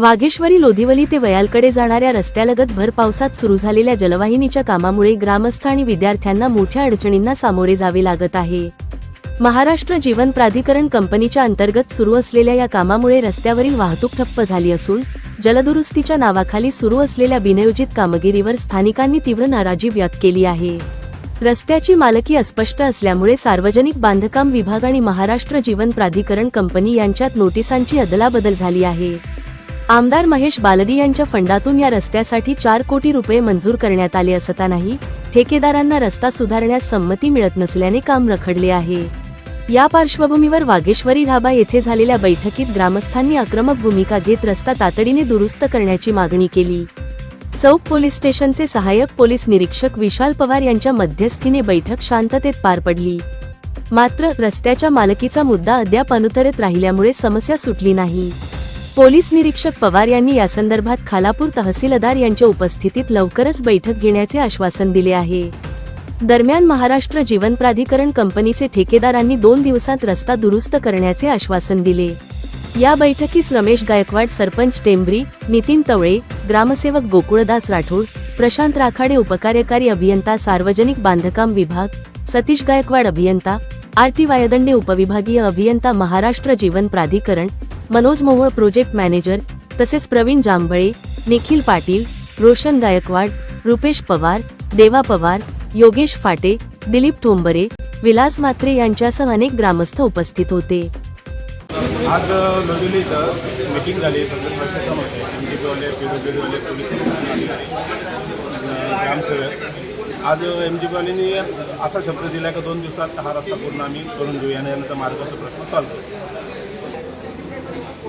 वाघेश्वरी लोधिवली ते वयालकडे जाणाऱ्या रस्त्यालगत भर पावसात सुरू झालेल्या जलवाहिनीच्या कामामुळे ग्रामस्थ आणि विद्यार्थ्यांना मोठ्या अडचणींना सामोरे जावे लागत आहे. महाराष्ट्र जीवन प्राधिकरण कंपनीच्या अंतर्गत सुरू असलेल्या या कामामुळे रस्त्यावरील वाहतूक ठप्प झाली असून जलदुरुस्तीच्या नावाखाली सुरू असलेल्या बिनयोजित कामगिरीवर स्थानिकांनी तीव्र नाराजी व्यक्त केली आहे. रस्त्याची मालकी अस्पष्ट असल्यामुळे सार्वजनिक बांधकाम विभाग आणि महाराष्ट्र जीवन प्राधिकरण कंपनी यांच्यात नोटिसांची अदलाबदल झाली आहे. आमदार महेश बालदी यांच्या फंडातून या रस्त्यासाठी चार कोटी रुपये मंजूर करण्यात आले असतानाही ठेकेदारांना रस्ता सुधारण्यास संमती मिळत नसल्याने काम रखडले आहे. या पार्श्वभूमीवर वागेश्वरी ढाबा येथे झालेल्या बैठकीत ग्रामस्थांनी आक्रमक भूमिका घेत रस्ता तातडीने दुरुस्त करण्याची मागणी केली. चौक पोलीस स्टेशनचे सहाय्यक पोलीस निरीक्षक विशाल पवार यांच्या मध्यस्थीने बैठक शांततेत पार पडली. मात्र रस्त्याच्या मालकीचा मुद्दा अद्याप अनुतरेत राहिल्यामुळे समस्या सुटली नाही. पोलीस निरीक्षक पवार यांनी यासंदर्भात खालापूर तहसीलदार यांच्या उपस्थितीत लवकरच बैठक घेण्याचे आश्वासन दिले आहे. दरम्यान महाराष्ट्र जीवन प्राधिकरण कंपनीचे ठेकेदारांनी दोन दिवसात रस्ता दुरुस्त करण्याचे आश्वासन दिले. या बैठकीस रमेश गायकवाड सरपंच टेंबरी नितीन तवळे ग्रामसेवक गोकुळदास राठोड प्रशांत राखाडे उपकार्यकारी अभियंता सार्वजनिक बांधकाम विभाग सतीश गायकवाड अभियंता आर टी वायदंडे उपविभागीय अभियंता महाराष्ट्र जीवन प्राधिकरण मनोज मोहोळ प्रोजेक्ट मॅनेजर तसेच प्रवीण जांभळे निखिल पाटील रोशन गायकवाड रुपेश पवार देवा पवार योगेश फाटे दिलीप ठोंबरे विलास मात्रे यांच्यासह अनेक ग्रामस्थ उपस्थित होते. आज लोधिवली इथं मीटिंग झाली सगळे प्रशासनामध्ये. एम डी पीवाले पी डब्ल्यू पोलीस ग्रामसेवक. आज एम जी पीवाल्यांनी असा शब्द दिला की दोन दिवसात हा रस्ता पूर्ण आम्ही करून घेऊ. आणि यांचा मार्गाचा प्रश्न सॉल्व्ह करू.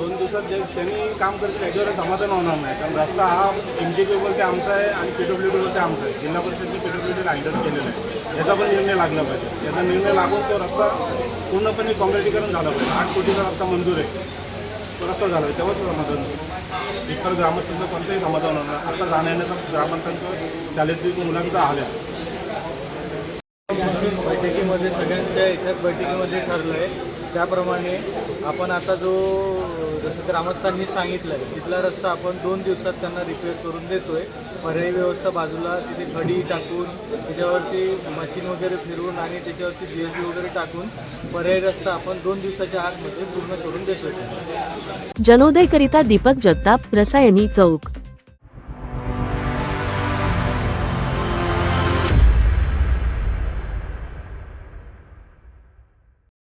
दोन दिवसात जे त्यांनी काम करतील याच्यावर समाधान होणार नाही. कारण रस्ता हा एम जी पीवरती आमचा आहे आणि पी डब्ल्यू डीवरती आमचा आहे. जिल्हा परिषदने पी डब्ल्यू डी हँडल केलेला आहे. याचा पण निर्णय लागला पाहिजे. याचा निर्णय लागून तो रस्ता पूर्णपणे काँक्रिटीकरण झाला पाहिजे. आठ कोटीचा रस्ता मंजूर आहे. तो रस्ता झाला आहे तेव्हाच समाधान इतर ग्रामस्थांचं कोणतंही समाधान होणार आता जाण्याचा ग्रामस्थांचं शाळेतील मुलांचा हाल आहे. बैठकीमध्ये सगळ्यांच्या याच्यात बैठकीमध्ये ठरलं आहे त्याप्रमाणे आपण आता जो जसं ग्रामस्थांनी सांगितलं आहे तिथला रस्ता आपण दोन दिवसात त्यांना रिपेअर करून देतो आहे पर्यायी व्यवस्था बाजूला तिथे खडी टाकून त्याच्यावरती मशीन वगैरे फिरवून आणि त्याच्यावरती जी एस बी वगैरे टाकून पर्यायी रस्ता आपण दोन दिवसाच्या आतमध्ये पूर्ण करून देतो आहे जनोदयकरिता दीपक जगताप रसायनी चौक.